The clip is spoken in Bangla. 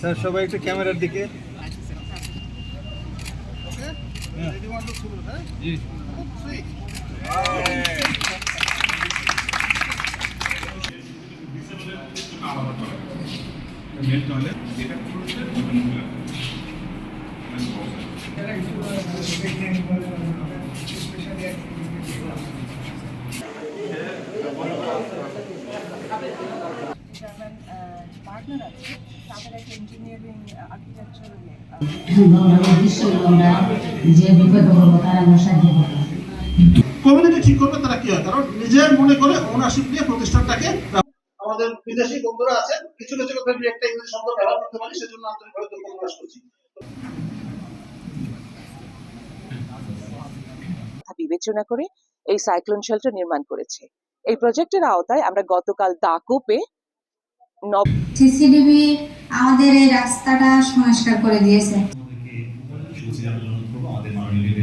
স্যার সবাই একটু ক্যামেরার দিকে। মেল পার্টনার আছে কমিউনিটি ঠিক করবে, তারা কি হয়? কারণ নিজের মনে করে ওনারশিপ নিয়ে প্রতিষ্ঠানটাকে আমাদের বিদেশি বন্ধুরা আছেন, কিছু কিছু দুই একটা ইংরেজি শব্দ ব্যবহার করতে পারি, সেজন্য আন্তরিকভাবে দুঃখ প্রকাশ করছি। কথা বিবেচনা করে এই সাইক্লোন শেল্টার নির্মাণ করেছে। এই প্রজেক্টের আওতায় আমরা গতকাল দাকোপে নব সিসিডিবি আমাদের এই রাস্তাটা সংস্কার করে দিয়েছে। আমাদের মাননীয়